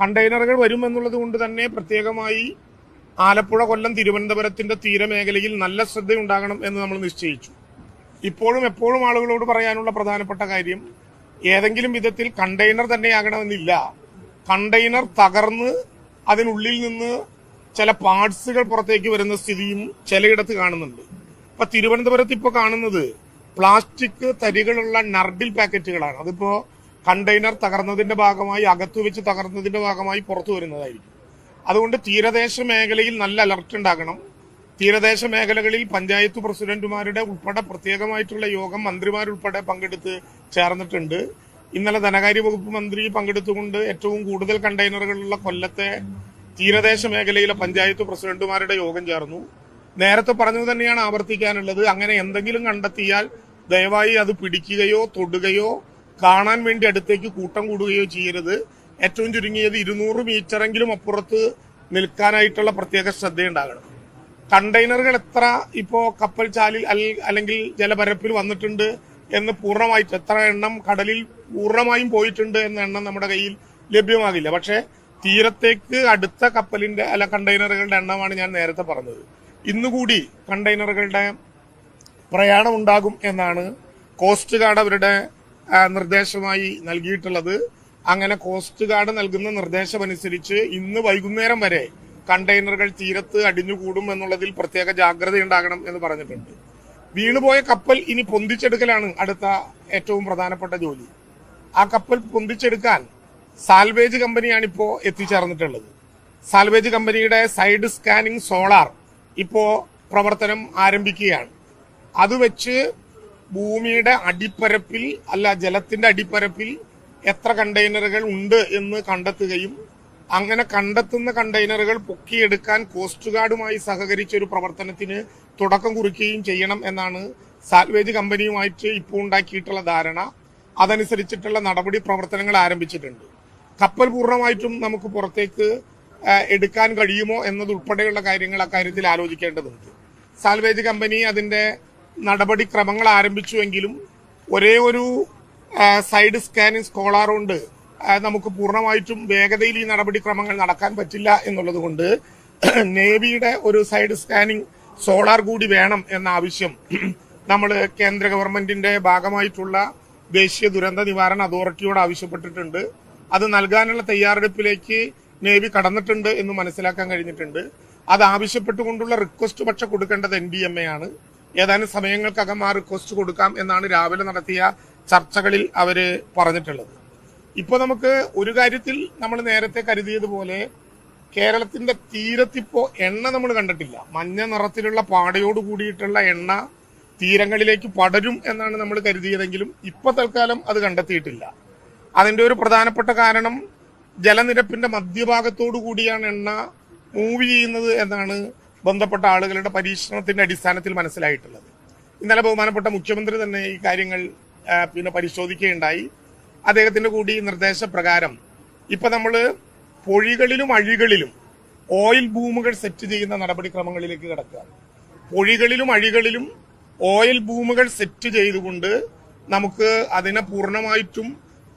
കണ്ടെയ്നറുകൾ വരുമെന്നുള്ളത് കൊണ്ട് തന്നെ പ്രത്യേകമായി ആലപ്പുഴ കൊല്ലം തിരുവനന്തപുരത്തിന്റെ തീരമേഖലയിൽ നല്ല ശ്രദ്ധയുണ്ടാകണം എന്ന് നമ്മൾ നിശ്ചയിച്ചു. ഇപ്പോഴും എപ്പോഴും ആളുകളോട് പറയാനുള്ള പ്രധാനപ്പെട്ട കാര്യം ഏതെങ്കിലും വിധത്തിൽ കണ്ടെയ്നർ തന്നെയാകണമെന്നില്ല. കണ്ടെയ്നർ തകർന്ന് അതിനുള്ളിൽ നിന്ന് ചില പാർട്സുകൾ പുറത്തേക്ക് വരുന്ന സ്ഥിതിയും ചിലയിടത്ത് കാണുന്നുണ്ട്. ഇപ്പൊ തിരുവനന്തപുരത്ത് ഇപ്പൊ കാണുന്നത് പ്ലാസ്റ്റിക് തരികളുള്ള നർഡിൽ പാക്കറ്റുകളാണ്. അതിപ്പോ കണ്ടെയ്നർ തകർന്നതിന്റെ ഭാഗമായി അകത്തു വെച്ച് തകർന്നതിന്റെ ഭാഗമായി പുറത്തു വരുന്നതായിരിക്കും. അതുകൊണ്ട് തീരദേശ മേഖലയിൽ നല്ല അലർട്ട് ഉണ്ടാകണം. തീരദേശ മേഖലകളിൽ പഞ്ചായത്ത് പ്രസിഡന്റുമാരുടെ ഉൾപ്പെടെ പ്രത്യേകമായിട്ടുള്ള യോഗം മന്ത്രിമാരുൾപ്പെടെ പങ്കെടുത്ത് ചേർന്നിട്ടുണ്ട്. ഇന്നലെ ധനകാര്യ വകുപ്പ് മന്ത്രി പങ്കെടുത്തുകൊണ്ട് ഏറ്റവും കൂടുതൽ കണ്ടെയ്നറുകളുള്ള കൊല്ലത്തെ തീരദേശ മേഖലയിലെ പഞ്ചായത്ത് പ്രസിഡന്റുമാരുടെ യോഗം ചേർന്നു. നേരത്തെ പറഞ്ഞത് തന്നെയാണ് ആവർത്തിക്കാനുള്ളത്. അങ്ങനെ എന്തെങ്കിലും കണ്ടെത്തിയാൽ ദയവായി അത് പിടിക്കുകയോ തൊടുകയോ കാണാൻ വേണ്ടി അടുത്തേക്ക് കൂട്ടം കൂടുകയോ ചെയ്യരുത്. ഏറ്റവും ചുരുങ്ങിയത് ഇരുന്നൂറ് മീറ്ററെങ്കിലും അപ്പുറത്ത് നിൽക്കാനായിട്ടുള്ള പ്രത്യേക ശ്രദ്ധയുണ്ടാകണം. കണ്ടെയ്നറുകൾ എത്ര ഇപ്പോൾ കപ്പൽ ചാലിൽ അല്ലെങ്കിൽ ജലപരപ്പിൽ വന്നിട്ടുണ്ട് എന്ന് പൂർണമായിട്ട് എത്ര എണ്ണം കടലിൽ പൂർണമായും പോയിട്ടുണ്ട് എന്ന എണ്ണം നമ്മുടെ കയ്യിൽ ലഭ്യമാകില്ല. പക്ഷേ തീരത്തേക്ക് അടുത്ത കപ്പലിന്റെ അല്ല കണ്ടെയ്നറുകളുടെ എണ്ണമാണ് ഞാൻ നേരത്തെ പറഞ്ഞത്. ഇന്നുകൂടി കണ്ടെയ്നറുകളുടെ പ്രയാണം ഉണ്ടാകും എന്നാണ് കോസ്റ്റ് ഗാർഡ് അവരുടെ നിർദ്ദേശമായി നൽകിയിട്ടുള്ളത്. അങ്ങനെ കോസ്റ്റ് ഗാർഡ് നൽകുന്ന നിർദ്ദേശമനുസരിച്ച് ഇന്ന് വൈകുന്നേരം വരെ കണ്ടെയ്നറുകൾ തീരത്ത് അടിഞ്ഞുകൂടും എന്നുള്ളതിൽ പ്രത്യേക ജാഗ്രത ഉണ്ടാകണം എന്ന് പറഞ്ഞിട്ടുണ്ട്. വീണുപോയ കപ്പൽ ഇനി പൊന്തിച്ചെടുക്കലാണ് അടുത്ത ഏറ്റവും പ്രധാനപ്പെട്ട ജോലി. ആ കപ്പൽ പൊന്തിച്ചെടുക്കാൻ സാൽവേജ് കമ്പനിയാണ് ഇപ്പോൾ എത്തിച്ചേർന്നിട്ടുള്ളത്. സാൽവേജ് കമ്പനിയുടെ സൈഡ് സ്കാനിങ് സോളാർ ഇപ്പോൾ പ്രവർത്തനം ആരംഭിക്കുകയാണ്. അത് വെച്ച് ഭൂമിയുടെ അടിപ്പരപ്പിൽ അല്ല ജലത്തിന്റെ അടിപ്പരപ്പിൽ എത്ര കണ്ടെയ്നറുകൾ ഉണ്ട് എന്ന് കണ്ടെത്തുകയും അങ്ങനെ കണ്ടെത്തുന്ന കണ്ടെയ്നറുകൾ പൊക്കിയെടുക്കാൻ കോസ്റ്റ് ഗാർഡുമായി സഹകരിച്ച ഒരു പ്രവർത്തനത്തിന് തുടക്കം കുറിക്കുകയും ചെയ്യണം എന്നാണ് സാൽവേജ് കമ്പനിയുമായിട്ട് ഇപ്പോൾ ഉണ്ടാക്കിയിട്ടുള്ള ധാരണ. അതനുസരിച്ചിട്ടുള്ള നടപടി പ്രവർത്തനങ്ങൾ ആരംഭിച്ചിട്ടുണ്ട്. കപ്പൽ പൂർണമായിട്ടും നമുക്ക് പുറത്തേക്ക് എടുക്കാൻ കഴിയുമോ എന്നതുൾപ്പെടെയുള്ള കാര്യങ്ങൾ അക്കാര്യത്തിൽ ആലോചിക്കേണ്ടതുണ്ട്. സാൽവേജ് കമ്പനി അതിന്റെ നടപടിക്രമങ്ങൾ ആരംഭിച്ചുവെങ്കിലും ഒരേ ഒരു സൈഡ് സ്കാനിങ് സ്കോളാർ കൊണ്ട് നമുക്ക് പൂർണമായിട്ടും വേഗതയിൽ ഈ നടപടിക്രമങ്ങൾ നടക്കാൻ പറ്റില്ല എന്നുള്ളത് കൊണ്ട് നേവിയുടെ ഒരു സൈഡ് സ്കാനിങ് സോളാർ കൂടി വേണം എന്ന ആവശ്യം നമ്മൾ കേന്ദ്ര ഗവൺമെന്റിന്റെ ഭാഗമായിട്ടുള്ള ദേശീയ ദുരന്ത നിവാരണ അതോറിറ്റിയോട് ആവശ്യപ്പെട്ടിട്ടുണ്ട്. അത് നൽകാനുള്ള തയ്യാറെടുപ്പിലേക്ക് നേവി കടന്നിട്ടുണ്ട് എന്ന് മനസ്സിലാക്കാൻ കഴിഞ്ഞിട്ടുണ്ട്. അത് ആവശ്യപ്പെട്ടുകൊണ്ടുള്ള റിക്വസ്റ്റ് പക്ഷെ കൊടുക്കേണ്ടത് എൻ ഡി എം എ ആണ്. ഏതാനും സമയങ്ങൾക്കകം ആ റിക്വസ്റ്റ് കൊടുക്കാം എന്നാണ് രാവിലെ നടത്തിയ ചർച്ചകളിൽ അവർ പറഞ്ഞിട്ടുള്ളത്. ഇപ്പൊ നമുക്ക് ഒരു കാര്യത്തിൽ നമ്മൾ നേരത്തെ കരുതിയതുപോലെ കേരളത്തിന്റെ തീരത്തിപ്പോ എണ്ണ നമ്മൾ കണ്ടിട്ടില്ല. മഞ്ഞ നിറത്തിലുള്ള പാടയോട് കൂടിയിട്ടുള്ള എണ്ണ തീരങ്ങളിലേക്ക് പടരും എന്നാണ് നമ്മൾ കരുതിയതെങ്കിലും ഇപ്പൊ തൽക്കാലം അത് കണ്ടെത്തിയിട്ടില്ല. അതിന്റെ ഒരു പ്രധാനപ്പെട്ട കാരണം ജലനിരപ്പിന്റെ മധ്യഭാഗത്തോടു കൂടിയാണ് എണ്ണ മൂവ് ചെയ്യുന്നത് എന്നാണ് ബന്ധപ്പെട്ട ആളുകളുടെ പരീക്ഷണത്തിന്റെ അടിസ്ഥാനത്തിൽ മനസ്സിലായിട്ടുള്ളത്. ഇന്നലെ ബഹുമാനപ്പെട്ട മുഖ്യമന്ത്രി തന്നെ ഈ കാര്യങ്ങൾ പിന്നെ പരിശോധിക്കുകയുണ്ടായി. അദ്ദേഹത്തിന്റെ കൂടി നിർദ്ദേശപ്രകാരം ഇപ്പൊ നമ്മൾ പൊഴികളിലും അഴികളിലും ഓയിൽ ഭൂമുകൾ സെറ്റ് ചെയ്യുന്ന നടപടിക്രമങ്ങളിലേക്ക് കിടക്കുക. പൊഴികളിലും അഴികളിലും ഓയിൽ ഭൂമുകൾ സെറ്റ് ചെയ്തുകൊണ്ട് നമുക്ക് അതിനെ പൂർണമായിട്ടും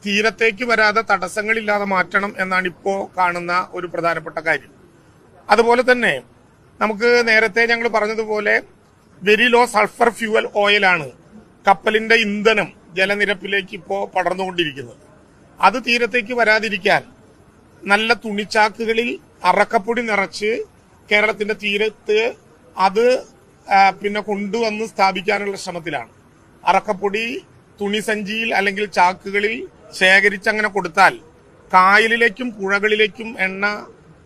തീരത്തേക്ക് വരാതെ തടസ്സങ്ങളില്ലാതെ മാറ്റണം എന്നാണ് ഇപ്പോൾ കാണുന്ന ഒരു പ്രധാനപ്പെട്ട കാര്യം. അതുപോലെ തന്നെ നമുക്ക് നേരത്തെ ഞങ്ങൾ പറഞ്ഞതുപോലെ വെരി ലോ സൾഫർ ഫ്യൂവൽ ഓയിലാണ് കപ്പലിന്റെ ഇന്ധനം ജലനിരപ്പിലേക്ക് ഇപ്പോൾ പടർന്നുകൊണ്ടിരിക്കുന്നത്. അത് തീരത്തേക്ക് വരാതിരിക്കാൻ നല്ല തുണിച്ചാക്കുകളിൽ അറക്കപ്പൊടി നിറച്ച് കേരളത്തിന്റെ തീരത്ത് അത് പിന്നെ കൊണ്ടുവന്ന് സ്ഥാപിക്കാനുള്ള ശ്രമത്തിലാണ്. അറക്കപ്പൊടി തുണിസഞ്ചിയിൽ അല്ലെങ്കിൽ ചാക്കുകളിൽ ശേഖരിച്ചങ്ങനെ കൊടുത്താൽ കായലിലേക്കും പുഴകളിലേക്കും എണ്ണ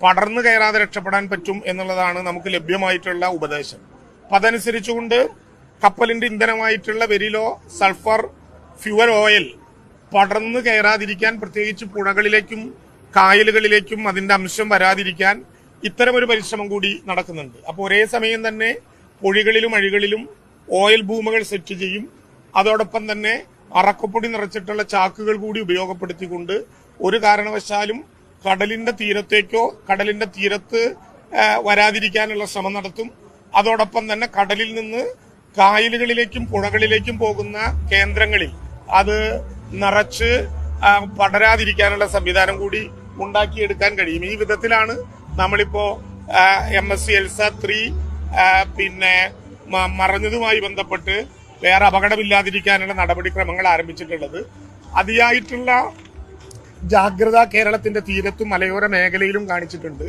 പടർന്നു കയറാതെ രക്ഷപ്പെടാൻ പറ്റും എന്നുള്ളതാണ് നമുക്ക് ലഭ്യമായിട്ടുള്ള ഉപദേശം. അപ്പൊ അതനുസരിച്ചുകൊണ്ട് കപ്പലിന്റെ ഇന്ധനമായിട്ടുള്ള very low sulphur fuel oil പടർന്നു കയറാതിരിക്കാൻ പ്രത്യേകിച്ച് പുഴകളിലേക്കും കായലുകളിലേക്കും അതിന്റെ അംശം വരാതിരിക്കാൻ ഇത്തരം ഒരു പരിശ്രമം കൂടി നടക്കുന്നുണ്ട്. അപ്പോൾ ഒരേ സമയം തന്നെ പൊഴികളിലും അഴികളിലും ഓയിൽ ഭൂമികൾ സെറ്റ് ചെയ്യും. അതോടൊപ്പം തന്നെ അറക്കപ്പൊടി നിറച്ചിട്ടുള്ള ചാക്കുകൾ കൂടി ഉപയോഗപ്പെടുത്തിക്കൊണ്ട് ഒരു കാരണവശാലും കടലിന്റെ തീരത്തേക്കോ കടലിന്റെ തീരത്ത് വരാതിരിക്കാനുള്ള ശ്രമം നടത്തും. അതോടൊപ്പം തന്നെ കടലിൽ നിന്ന് കായലുകളിലേക്കും പുഴകളിലേക്കും പോകുന്ന കേന്ദ്രങ്ങളിൽ അത് നിറച്ച് പടരാതിരിക്കാനുള്ള സംവിധാനം കൂടി ഉണ്ടാക്കിയെടുക്കാൻ കഴിയും. ഈ വിധത്തിലാണ് നമ്മളിപ്പോ M S C Elsa three പിന്നെ മറഞ്ഞതുമായി ബന്ധപ്പെട്ട് വേറെ അപകടമില്ലാതിരിക്കാനുള്ള നടപടിക്രമങ്ങൾ ആരംഭിച്ചിട്ടുള്ളത്. അതിയായിട്ടുള്ള ജാഗ്രത കേരളത്തിന്റെ തീരത്തും മലയോര മേഖലയിലും കാണിച്ചിട്ടുണ്ട്.